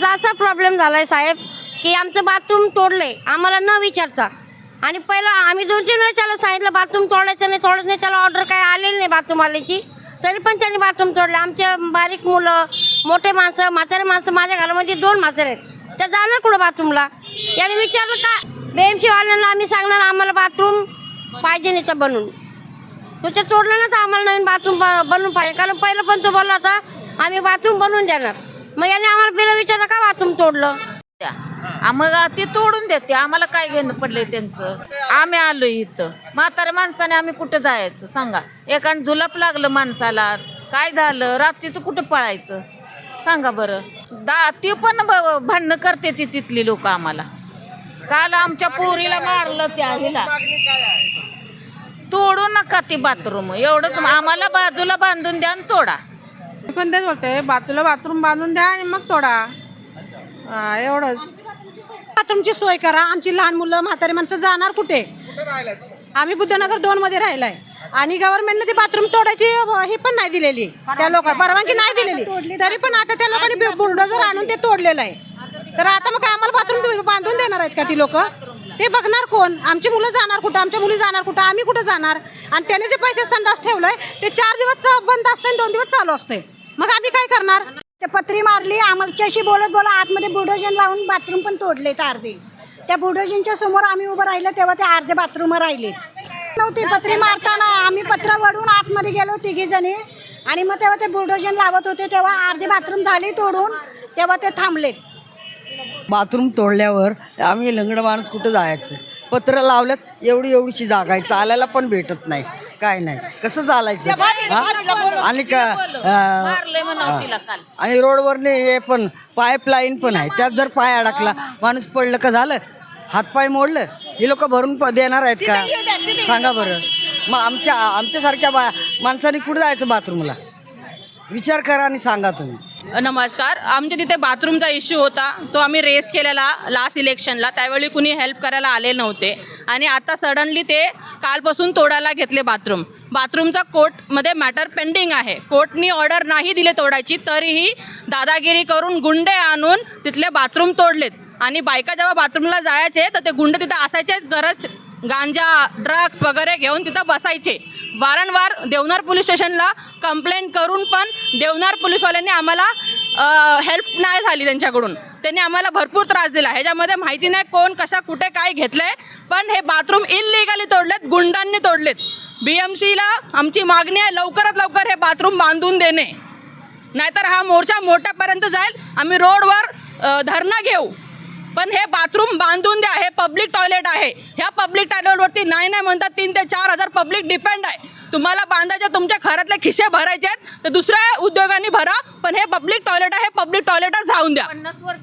जास्त प्रॉब्लेम झाला आहे साहेब की आमचं बाथरूम तोडलंय. आम्हाला न विचारता. आणि पहिलं आम्ही दोन तीन वेळेस त्याला सांगितलं बाथरूम तोडायचं नाही तोडायचं नाही त्याला ऑर्डर काय आलेली नाही बाथरूम आल्याची तरी पण त्यांनी बाथरूम तोडलं. आमचे बारीक मुलं मोठे माणसं म्हातारे माणसं माझ्या घरामध्ये दोन म्हातारे आहेत. त्या जाणार कुठं बाथरूमला याने विचारलं का? बेमशीवाल्यांना आम्ही सांगणार आम्हाला बाथरूम पाहिजे नाही तर बनवून तो तोडलं ना तर आम्हाला नवीन बाथरूम बनवून पाहिजे. कारण पहिलं पण तो बोलला होता आम्ही बाथरूम बनवून देणार. मग याने आम्हाला बिलं विचारलं का बाथरूम तोडलं? द्या. आ, मग ते तोडून देते. आम्हाला काय घेणं पडलंय त्यांचं? आम्ही आलो इथं. म्हाताऱ्या माणसाने आम्ही कुठं जायचं? सांगा. एकाने झुलप लागलं माणसाला. काय झालं? रात्रीचं कुठं पळायचं? सांगा बरं. दा ती पण ब- भांडणं करते ती तिथली लोक आम्हाला. काल आमच्या पोरीला मारलं त्या हिला. तोडू नका ती बाथरूम. एवढंच. आम्हाला बाजूला बांधून द्या आणि तोडा. पण तेच बोलते बाथरूमला बाथरूम बांधून द्या आणि मग तोडा. हा, एवढंच. बाथरूमची सोय करा. आमची लहान मुलं म्हातारी माणसं जाणार कुठे? आम्ही बुद्धनगर दोन मध्ये राहिलाय. आणि गव्हर्नमेंटने ती बाथरूम तोडायची अ, हे पण नाही दिलेली. त्या लोक परवानगी नाही दिलेली. तरी पण आता त्या लोकांनी बुलडोजर आणून ते तोडलेलं आहे. तर आता मग काय आम्हाला बाथरूम बांधून देणार आहेत का ती लोक? ते बघणार कोण? आमची मुलं जाणार कुठं? आमच्या मुली जाणार कुठं? आम्ही कुठं जाणार? आणि त्याने जे पैसे संडास ठेवलंय ते चार दिवस चा- बंद असते आणि दोन दिवस चालू असते मग आम्ही काय करणार? ते पत्री मारली आमच्याशी बोलत बोलत आतमध्ये बुलडोजन लावून बाथरूम पण तोडले अर्धे. त्या बुलडोजनच्या समोर आम्ही उभं राहिलं तेव्हा ते अर्धे बाथरूम राहिलेत. नव्हती पत्री मारताना आम्ही पत्र वडून आतमध्ये गेलो तिघी जणी आणि मग तेव्हा ते बुलडोजन लावत होते तेव्हा अर्धे बाथरूम झाले तोडून तेव्हा ते थांबलेत. बाथरूम तोडल्यावर आम्ही लंगड माणूस कुठं जायचं? पत्र लावल्यात एवढी एवढीशी जागा आहे चालायला पण भेटत नाही. काय नाही. कसं चालायचं? हा? आणि का अं, आणि रोडवरने हे पण पाईपलाईन पण आहे. त्यात जर पाय अडकला माणूस पडलं का झालं? हातपाय मोडलं? हे लोक भरून प- देणार आहेत का? सांगा बरं. मग आमच्या आमच्यासारख्या बा माणसाने कुठं जायचं बाथरूमला? विचार करा आणि सांगा तुम्ही. नमस्कार. आमच्या तिथे बाथरूमचा इश्यू होता. तो आम्ही रेस केलेला लास्ट इलेक्शनला त्यावेळी कुणी हेल्प करायला आले नव्हते. आणि आता सडनली ते कालपासून तोडायला घेतले बाथरूम बाथरूमचा कोर्टमध्ये मॅटर पेंडिंग आहे. कोर्टनी ऑर्डर नाही दिले तोडायची तरीही दादागिरी करून गुंडे आणून तिथले बाथरूम तोडलेत. आणि बायका जेव्हा बाथरूमला जायचे तर ते गुंडे तिथं असायचेच गरज गांजा ड्रग्स वगैरे घेऊन तिथं बसायचे. वारंवार देवनार पोलीस स्टेशनला कंप्लेंट करून पण देवनार पोलीसवाल्यांनी आम्हाला हेल्प नाही झाली त्यांच्याकडून. त्यांनी आम्हाला भरपूर त्रास दिला. ह्याच्यामध्ये माहिती नाही कोण कशा कुठे काय घेतलंय पण हे बाथरूम इलिगली तोडलेत गुंडांनी तोडलेत. बी एम सीला आमची मागणी आहे लवकरात लवकर हे बाथरूम बांधून देणे. नाहीतर हा मोर्चा मोठ्यापर्यंत जाईल. आम्ही रोडवर धरणं घेऊ. पण हे बाथरूम बांधून द्या हे पब्लिक टॉयलेट आहे. ह्या पब्लिक टॉयलेटवरती नाही नाही म्हणतात तीन ते चार हजार पब्लिक डिपेंड आहे. तुम्हाला बांधायचे तुमच्या घरातले खिसे भरायचे आहेत तर दुसऱ्या उद्योगांनी भरा पण हे पब्लिक टॉयलेट आहे हे पब्लिक टॉयलेटच राहून द्या. पन्नास वर्ष